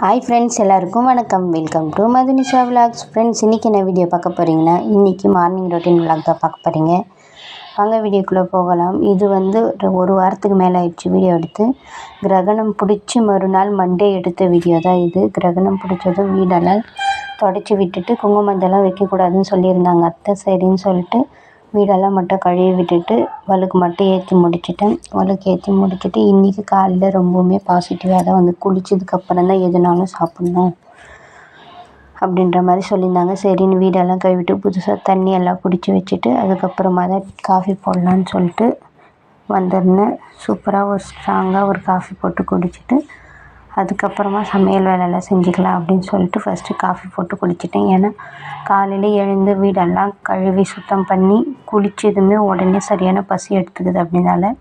Hi friends எல்லாருக்கும் வணக்கம். Welcome to Madhunisha vlogs friends இன்றைக்கி என்ன வீடியோ பார்க்க போகிறீங்கன்னா இன்றைக்கி மார்னிங் ரொட்டீன் விலாக் தான் பார்க்க போகிறீங்க வாங்க வீடியோக்குள்ளே போகலாம். இது வந்து ஒரு- ஒரு வாரத்துக்கு மேலே ஆயிடுச்சு வீடியோ எடுத்து. கிரகணம் பிடிச்சி மறுநாள் மண்டே எடுத்த வீடியோ தான் இது. கிரகணம் பிடிச்சதும் வீடெல்லாம் தொடச்சி விட்டுட்டு குங்குமந்தெல்லாம் வைக்கக்கூடாதுன்னு சொல்லியிருந்தாங்க அத்தை சரின்னு சொல்லிட்டு. வீடெல்லாம் மட்டும் கழுவி விட்டுட்டு வழுக்கு மட்டும் ஏற்றி முடிச்சுட்டேன். வழுக்கு ஏற்றி முடிச்சுட்டு இன்றைக்கி காலையில் ரொம்பவுமே பாசிட்டிவாக தான் வந்து குளித்ததுக்கப்புறம் தான் எதுனாலும் சாப்பிட்ணும் அப்படின்ற மாதிரி சொல்லியிருந்தாங்க. சரின்னு வீடெல்லாம் கழுவிட்டு புதுசாக தண்ணி எல்லாம் பிடிச்சி வச்சுட்டு அதுக்கப்புறமா தான் காஃபி போடலான்னு சொல்லிட்டு வந்திருந்தேன். சூப்பராக ஒரு ஸ்ட்ராங்காக ஒரு காஃபி போட்டு குடிச்சிட்டு அதுக்கப்புறமா சமையல் வேலையெல்லாம் செஞ்சுக்கலாம் அப்படின்னு சொல்லிட்டு ஃபஸ்ட்டு காஃபி போட்டு குடிச்சிட்டேன். ஏன்னா காலையில் எழுந்து வீடெல்லாம் கழுவி சுத்தம் பண்ணி குளிச்சதுமே உடனே சரியான பசி எடுத்துக்குது அப்படினால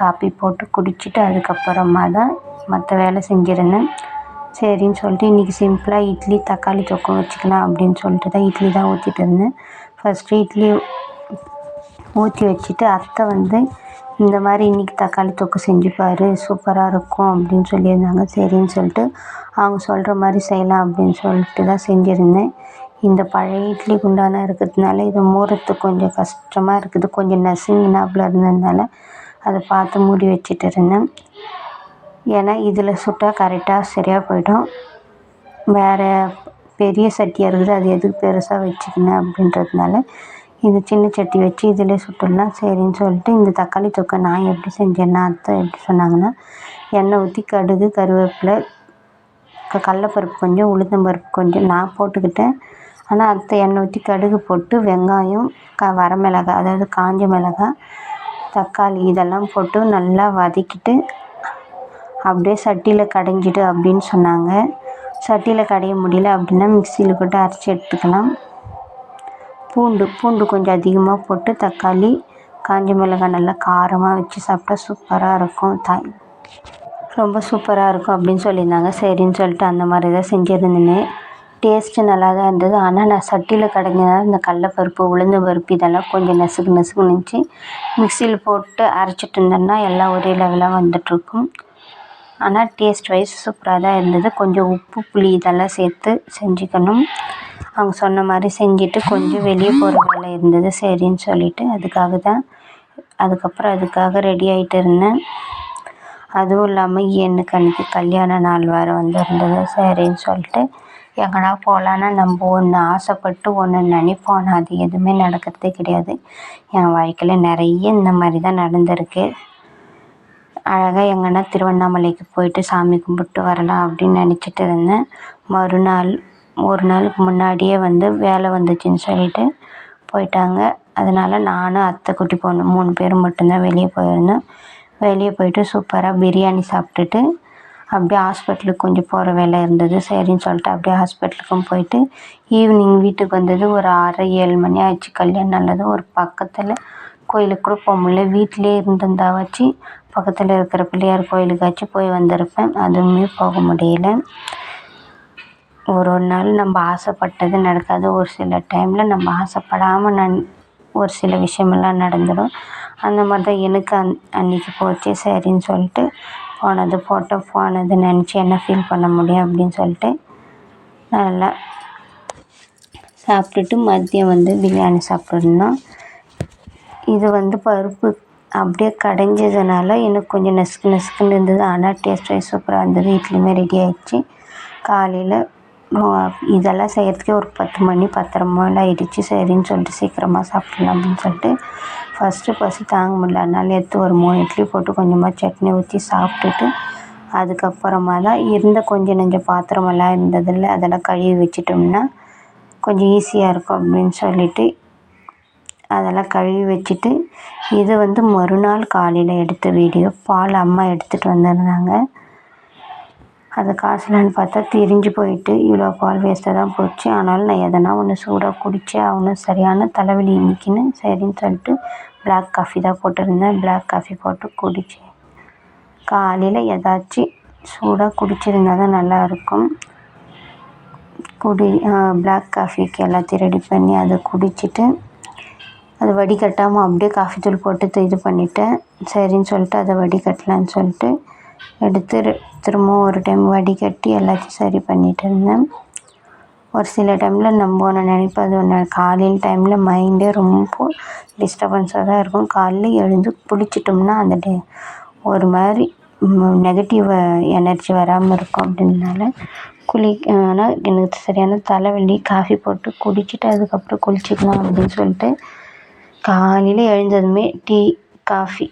காஃபி போட்டு குடிச்சிட்டு அதுக்கப்புறமா தான் மற்ற வேலை செஞ்சுருந்தேன். சரின்னு சொல்லிட்டு இன்றைக்கி சிம்பிளாக இட்லி தக்காளி தொக்கம் வச்சுக்கலாம் அப்படின்னு சொல்லிட்டு தான் இட்லி தான் ஊற்றிட்டு இருந்தேன். ஃபஸ்ட்டு இட்லி ஊற்றி வச்சுட்டு அத்தை வந்து இந்த மாதிரி இன்றைக்கி தக்காளி தொக்கு செஞ்சு பாரு சூப்பராக இருக்கும் அப்படின்னு சொல்லியிருந்தாங்க. சரின்னு சொல்லிட்டு அவங்க சொல்கிற மாதிரி செய்யலாம் அப்படின்னு சொல்லிட்டு தான் செஞ்சுருந்தேன். இந்த பழைய இட்லி குண்டான இருக்கிறதுனால இதை மூடுறதுக்கு கொஞ்சம் கஷ்டமாக இருக்குது. கொஞ்சம் நசுங்கினாப்புல இருந்ததுனால அதை பார்த்து மூடி வச்சுட்டு இருந்தேன். ஏன்னா இதில் சுட்டால் கரெக்டாக சரியாக போயிடும். வேறு பெரிய சட்டியாக இருக்குது அது எதுக்கு பெருசாக வச்சுக்கினேன் அப்படின்றதுனால இது சின்ன சட்டி வச்சு இதில் சுட்டுடலாம். சரின்னு சொல்லிட்டு இந்த தக்காளி தொக்கை நான் எப்படி செஞ்சேன்னா அத்தை எப்படி சொன்னாங்கன்னா எண்ணெய் ஊற்றி கடுகு கருவேப்பிலை க கடலப்பருப்பு கொஞ்சம் உளுத்தம்பருப்பு கொஞ்சம் நான் போட்டுக்கிட்டேன். ஆனால் அத்தை எண்ணெய் ஊற்றி கடுகு போட்டு வெங்காயம் க வரமிளகாய் அதாவது காஞ்ச மிளகாய் தக்காளி இதெல்லாம் போட்டு நல்லா வதக்கிட்டு அப்படியே சட்டியில் கடைஞ்சிடு அப்படின்னு சொன்னாங்க. சட்டியில் கடைய முடியல அப்படின்னா மிக்சியில் போட்டு அரைச்சி எடுத்துக்கலாம். பூண்டு பூண்டு கொஞ்சம் அதிகமாக போட்டு தக்காளி காஞ்ச மிளகாய் நல்லா காரமாக வச்சு சாப்பிட்டா சூப்பராக இருக்கும். தாய் ரொம்ப சூப்பராக இருக்கும் அப்படின்னு சொல்லியிருந்தாங்க. சரின்னு சொல்லிட்டு அந்த மாதிரி தான் செஞ்சுருந்தேன் டேஸ்ட்டு நல்லா தான் இருந்தது. ஆனால் நான் சட்டியில் கடைஞ்சதால இந்த கடலப்பருப்பு உளுந்த பருப்பு இதெல்லாம் கொஞ்சம் நசுக்கு நசுக்கு நினச்சி மிக்சியில் போட்டு அரைச்சிட்டு இருந்தேன்னா எல்லாம் ஒரே லெவலாக வந்துட்டுருக்கும். ஆனால் டேஸ்ட் வைஸ் சூப்பராக தான் இருந்தது. கொஞ்சம் உப்பு புளி இதெல்லாம் சேர்த்து செஞ்சுக்கணும். அவங்க சொன்ன மாதிரி செஞ்சுட்டு கொஞ்சம் வெளியே போகிற வேலை இருந்தது. சரின்னு சொல்லிவிட்டு அதுக்காக தான் அதுக்கப்புறம் அதுக்காக ரெடி ஆகிட்டு இருந்தேன். அதுவும் இல்லாமல் எனக்கு அன்றைக்கி கல்யாண நாள் வேறு வந்திருந்தது. சரின்னு சொல்லிட்டு எங்கடா போகலான்னா நம்ம ஒன்று ஆசைப்பட்டு ஒன்று நினைப்போம். அது எதுவுமே நடக்கிறதே கிடையாது. என் வாழ்க்கையில் நிறைய இந்த மாதிரி தான் நடந்திருக்கு. அழகாக எங்கன்னா திருவண்ணாமலைக்கு போயிட்டு சாமி கும்பிட்டு வரலாம் அப்படின்னு நினச்சிட்டு இருந்தேன். மறுநாள் ஒரு நாளுக்கு முன்னாடியே வந்து வேலை வந்துச்சுன்னு சொல்லிட்டு போயிட்டாங்க. அதனால் நானும் அத்தை குட்டி பொண்ணு மூணு பேரும் மட்டும்தான் வெளியே போயிருந்தோம். வெளியே போயிட்டு சூப்பராக பிரியாணி சாப்பிட்டுட்டு அப்படியே ஹாஸ்பிட்டலுக்கு கொஞ்சம் போகிற வேலை இருந்தது. சரின்னு சொல்லிட்டு அப்படியே ஹாஸ்பிட்டலுக்கும் போயிட்டு ஈவினிங் வீட்டுக்கு வந்தது. ஒரு ஆறரை ஏழு மணி ஆயிடுச்சு. கல்யாணம் நல்லது. ஒரு பக்கத்தில் கோயிலுக்கு கூட போக முடியல. வீட்டிலே இருந்திருந்தா வச்சு பக்கத்தில் இருக்கிற பிள்ளையார் கோயிலுக்காச்சும் போய் வந்திருப்பேன். அதுவுமே போக முடியல. ஒரு ஒரு நாள் நம்ம ஆசைப்பட்டது நடக்காது. ஒரு சில டைமில் நம்ம ஆசைப்படாமல் நன் ஒரு சில விஷயமெல்லாம் நடந்துடும். அந்த மாதிரி தான் எனக்கு அன் அன்றைக்கி போச்சு. சரின்னு சொல்லிட்டு போனது போட்டோம் போனது நினச்சி என்ன ஃபீல் பண்ண முடியும் அப்படின்னு சொல்லிட்டு நல்லா சாப்பிட்டுட்டு மதியம் வந்து பிரியாணி சாப்பிட்ருந்தோம் இது வந்து பருப்பு அப்படியே கடைஞ்சதுனால எனக்கு கொஞ்சம் நெசுக்கு நசுக்குன்னு இருந்தது. ஆனால் டேஸ்ட் வைஸ் சூப்பராக இருந்தது. இட்லியுமே ரெடி ஆகிடுச்சு காலையில் இதெல்லாம் செய்கிறதுக்கே ஒரு பத்து மணி பத்தரை மேலே ஆகிடுச்சி சரின்னு சொல்லிட்டு சீக்கிரமாக சாப்பிட்லாம் அப்படின்னு சொல்லிட்டு ஃபஸ்ட்டு பசி தாங்க முடியல. அதனால எடுத்து ஒரு மூணு இட்லி போட்டு கொஞ்சமாக சட்னி ஊற்றி சாப்பிட்டுட்டு அதுக்கப்புறமா தான் இருந்த கொஞ்சம் நெஞ்சம் பாத்திரமெல்லாம் இருந்ததில்ல அதெல்லாம் கழுவி வச்சிட்டோம்னா கொஞ்சம் ஈஸியாக இருக்கும் அப்படின்னு சொல்லிட்டு அதெல்லாம் கழுவி வச்சுட்டு இது வந்து மறுநாள் காலையில் எடுத்த வீடியோ. பால் அம்மா எடுத்துகிட்டு வந்திருந்தாங்க. அது காசுலான்னு பார்த்தா திரிஞ்சு போயிட்டு இவ்வளோ பால் வேஸ்ட்டாக தான் போச்சு. ஆனாலும் நான் எதனா ஒன்று சூடாக குடித்தே ஆகணும் சரியான தலைவலி இன்னைக்குன்னு சரின்னு சொல்லிட்டு பிளாக் காஃபி தான் போட்டிருந்தேன். பிளாக் காஃபி போட்டு குடித்தேன் காலையில் ஏதாச்சும் சூடாக குடிச்சிருந்தா தான் நல்லாயிருக்கும் குடி பிளாக் காஃபிக்கு எல்லாத்தையும் ரெடி பண்ணி அதை குடிச்சிட்டு அது வடிகட்டாமல் அப்படியே காஃபி தூள் போட்டு இது பண்ணிவிட்டேன் சரின்னு சொல்லிட்டு அதை வடிகட்டலான்னு சொல்லிட்டு எடுத்து திரும்பவும் ஒரு டைம் வடிகட்டி எல்லாத்தையும் சரி பண்ணிகிட்டு இருந்தேன். ஒரு சில டைமில் நம்ம ஒன்று நினைப்பது அது ஒன்று காலையில் டைமில் மைண்டே ரொம்ப டிஸ்டர்பன்ஸாக தான் இருக்கும். காலைல எழுந்து குளிச்சிட்டோம்னா அந்த டே ஒரு மாதிரி நெகட்டிவ் எனர்ஜி வராமல் இருக்கும் அப்படின்றனால குளி ஆனால் எனக்கு சரியான தலைவலி காஃபி போட்டு குடிச்சிட்டு அதுக்கப்புறம் குளிச்சிக்கலாம் அப்படின்னு சொல்லிட்டு காலையில் எழுந்ததுமே டீ காஃபி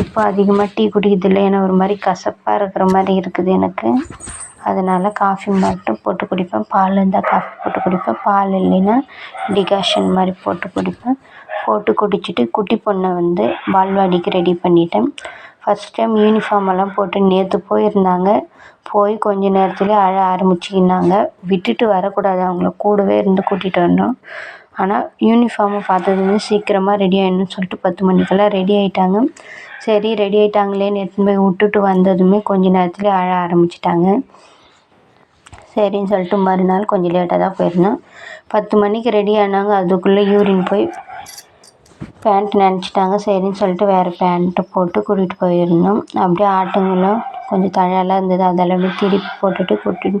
இப்போ அதிகமாக டீ குடிக்கிறதில்லை. ஏன்னா ஒரு மாதிரி கசப்பாக இருக்கிற மாதிரி இருக்குது எனக்கு. அதனால் காஃபி மட்டும் போட்டு குடிப்பேன். பால் இருந்தால் காஃபி போட்டு குடிப்பேன். பால் இல்லைன்னா டிகாஷன் மாதிரி போட்டு குடிப்பேன். போட்டு குடிச்சிட்டு குட்டி பொண்ணை வந்து பால்வாடிக்கு ரெடி பண்ணிட்டேன். ஃபஸ்ட் டைம் யூனிஃபார்ம் எல்லாம் போட்டு நேற்று போயிருந்தாங்க. போய் கொஞ்ச நேரத்துலேயே அழ ஆரம்பிச்சிக்கினாங்க. விட்டுட்டு வரக்கூடாது. அவங்கள கூடவே இருந்து கூட்டிகிட்டு வரணும். ஆனால் யூனிஃபார்மை பார்த்ததுலேருந்து சீக்கிரமாக ரெடி ஆகிடணும்னு சொல்லிட்டு பத்து மணிக்கெல்லாம் ரெடி ஆகிட்டாங்க சரி ரெடி ஆகிட்டாங்களேன்னு எடுத்துன்னு போய் விட்டுட்டு வந்ததுமே கொஞ்ச நேரத்துலேயே அழ ஆரம்பிச்சிட்டாங்க. சரின்னு சொல்லிட்டு மறுநாள் கொஞ்சம் லேட்டாக தான் போயிருந்தோம். பத்து மணிக்கு ரெடி ஆனாங்க. அதுக்குள்ளே யூரின் போய் பேண்ட் நினச்சிட்டாங்க. சரின்னு சொல்லிட்டு வேறு பேண்ட்டு போட்டு கூட்டிகிட்டு போயிருந்தோம். அப்படியே ஆட்டுங்களும் கொஞ்சம் தழையெல்லாம் இருந்தது. அதெல்லாம் அப்படியே திருப்பி போட்டுட்டு கூட்டிட்டு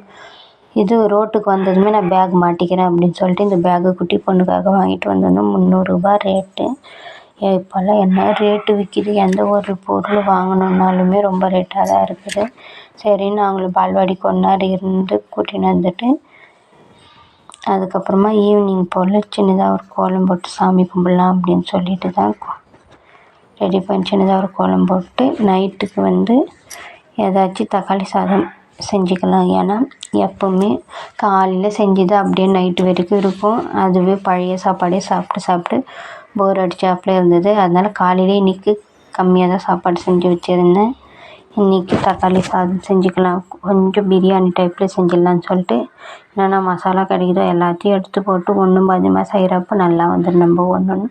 இது ரோட்டுக்கு வந்ததுமே நான் பேக் மாட்டிக்கிறேன் அப்படின்னு சொல்லிட்டு இந்த பேக்கு குட்டி பொண்ணுக்காக வாங்கிட்டு வந்திருந்தோம் முந்நூறுரூபா ரேட்டு இப்போல்லாம் என்ன ரேட்டு விற்கிது எந்த ஒரு பொருள் வாங்கணுன்னாலுமே ரொம்ப ரேட்டாக தான் இருக்குது. சரின்னு அவங்கள பால்வாடி கொஞ்ச நேரம் இருந்து கூட்டின்னு வந்துட்டு அதுக்கப்புறமா ஈவினிங் போல் சின்னதாக ஒரு கோலம் போட்டு சாமி கும்பிட்லாம் அப்படின்னு சொல்லிட்டு தான் ரெடி பண்ணி சின்னதாக ஒரு கோலம் போட்டு நைட்டுக்கு வந்து ஏதாச்சும் தக்காளி சாதம் செஞ்சுக்கலாம். ஏன்னா எப்போவுமே காலையில் செஞ்சது அப்படியே நைட்டு வரைக்கும் இருக்கும். அதுவே பழைய சாப்பாடே சாப்பிட்டு சாப்பிட்டு போர் அடிச்சாப்புல இருந்தது. அதனால் காலையிலே இன்றைக்கி கம்மியாக தான் சாப்பாடு செஞ்சு வச்சுருந்தேன். இன்றைக்கி தக்காளி சாதம் செஞ்சுக்கலாம். கொஞ்சம் பிரியாணி டைப்பில் செஞ்சிடலான்னு சொல்லிட்டு என்னென்ன மசாலா கிடைக்குதோ எல்லாத்தையும் எடுத்து போட்டு ஒன்றும் பாதியமாக செய்கிறப்ப நல்லா வந்துடும் நம்ம ஒன்று ஒன்று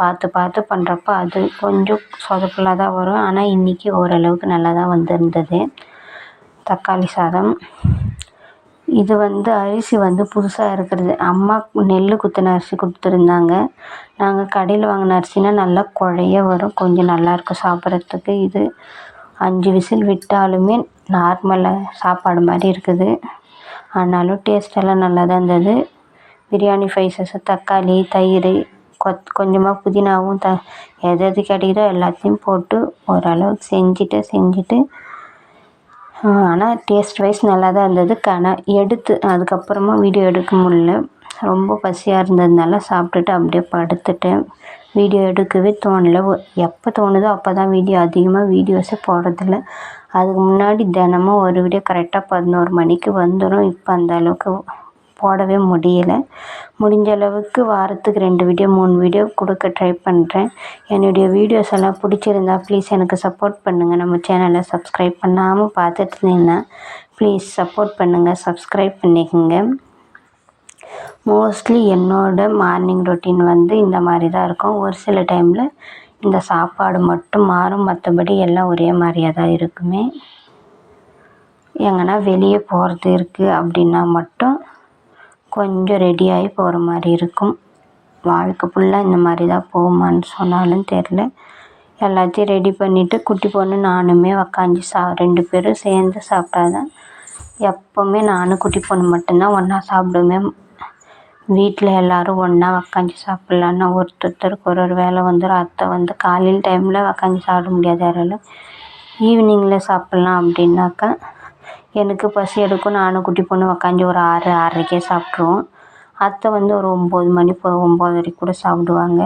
பார்த்து பார்த்து பண்ணுறப்ப அது கொஞ்சம் சொதப்பலாக தான் வரும். ஆனால் இன்றைக்கி ஓரளவுக்கு நல்லா தான் வந்திருந்தது. தக்காளி சாதம் இது வந்து அரிசி வந்து புதுசாக இருக்கிறது. அம்மா நெல் குத்தின அரிசி கொடுத்துருந்தாங்க. நாங்கள் கடையில் வாங்கின அரிசினா நல்லா குழைய வரும். கொஞ்சம் நல்லாயிருக்கும் சாப்பிட்றதுக்கு. இது அஞ்சு விசில் விட்டாலுமே நார்மலாக சாப்பாடு மாதிரி இருக்குது. ஆனாலும் டேஸ்டெல்லாம் நல்லா தான் இருந்தது. பிரியாணி ஸ்பைசஸ்ஸு தக்காளி தயிர் கொத் கொஞ்சமாக புதினாவும் த எது எது கிடைக்குதோ எல்லாத்தையும் போட்டு ஓரளவுக்கு செஞ்சுட்டு செஞ்சுட்டு ஆனால் டேஸ்ட் வைஸ் நல்லா தான் இருந்தது. ஆனால் எடுத்து அதுக்கப்புறமா வீடியோ எடுக்க முடியல. ரொம்ப பசியாக இருந்ததுனால சாப்பிட்டுட்டு அப்படியே படுத்துட்டேன். வீடியோ எடுக்கவே தோணலை. எப்போ தோணுதோ அப்போ தான் வீடியோ அதிகமாக வீடியோஸே போடுறதில்ல. அதுக்கு முன்னாடி தினமும் ஒரு வீடியோ கரெக்டாக பதினோரு மணிக்கு வந்துடும் இப்போ அந்த அளவுக்கு போடவே முடியலை. முடிஞ்ச அளவுக்கு வாரத்துக்கு ரெண்டு வீடியோ மூணு வீடியோ கொடுக்க ட்ரை பண்ணுறேன் என்னுடைய வீடியோஸ் எல்லாம் பிடிச்சிருந்தா ப்ளீஸ் எனக்கு சப்போர்ட் பண்ணுங்கள் நம்ம சேனலை சப்ஸ்கிரைப் பண்ணாமல் பார்த்துட்டு இருந்தீங்கன்னா ப்ளீஸ் சப்போர்ட் பண்ணுங்கள் சப்ஸ்கிரைப் பண்ணிக்கோங்க. மோஸ்ட்லி என்னோடய மார்னிங் ரொட்டீன் வந்து இந்த மாதிரி தான் இருக்கும். ஒரு சில டைமில் இந்த சாப்பாடு மட்டும் மாறும். மற்றபடி எல்லாம் ஒரே மாதிரியாக தான் இருக்குமே. எங்கன்னா வெளியே போகிறது இருக்குது அப்படின்னா மட்டும் கொஞ்சம் ரெடியாகி போகிற மாதிரி இருக்கும். வாழ்க்கை ஃபுல்லாக இந்த மாதிரி தான் போகுமான்னு சொன்னாலும் தெரில எல்லாத்தையும் ரெடி பண்ணிவிட்டு குட்டி பொண்ணு நானுமே உக்காஞ்சி சா ரெண்டு பேரும் சேர்ந்து சாப்பிட்டா தான் எப்போவுமே நானும் குட்டி பொண்ணு மட்டும்தான் ஒன்றா சாப்பிடுவேன். வீட்டில் எல்லோரும் ஒன்றா உக்காஞ்சி சாப்பிட்லான்னா ஒருத்தருக்கு ஒரு ஒரு வேலை வந்துடும் அத்தை வந்து காலையில் டைமில் உக்காஞ்சி சாப்பிட முடியாது யாராலும். ஈவினிங்கில் சாப்பிட்லாம் அப்படின்னாக்கா எனக்கு பசி எடுக்கும். நானும் குட்டி பொண்ணு உக்காஞ்சி ஒரு ஆறு ஆறரைக்கே சாப்பிட்ருவோம் அத்தை வந்து ஒரு ஒம்பது மணி போ ஒம்பதரைக்கு கூட சாப்பிடுவாங்க.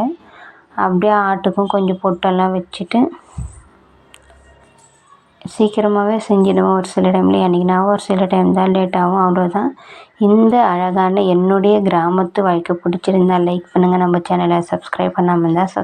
அப்படியே ஆட்டுக்கும் கொஞ்சம் பொட்டெல்லாம் வச்சுட்டு சீக்கிரமாகவே செஞ்சிடுவோம். ஒரு சில டைமில் என்றைக்கினா ஒரு சில டைம் தான் லேட் ஆகும். அவ்வளோதான் இந்த அழகான என்னுடைய கிராமத்து வாழ்க்கை பிடிச்சிருந்தா லைக் பண்ணுங்கள் நம்ம சேனலை சப்ஸ்கிரைப் பண்ணாமல் இருந்தால் சப்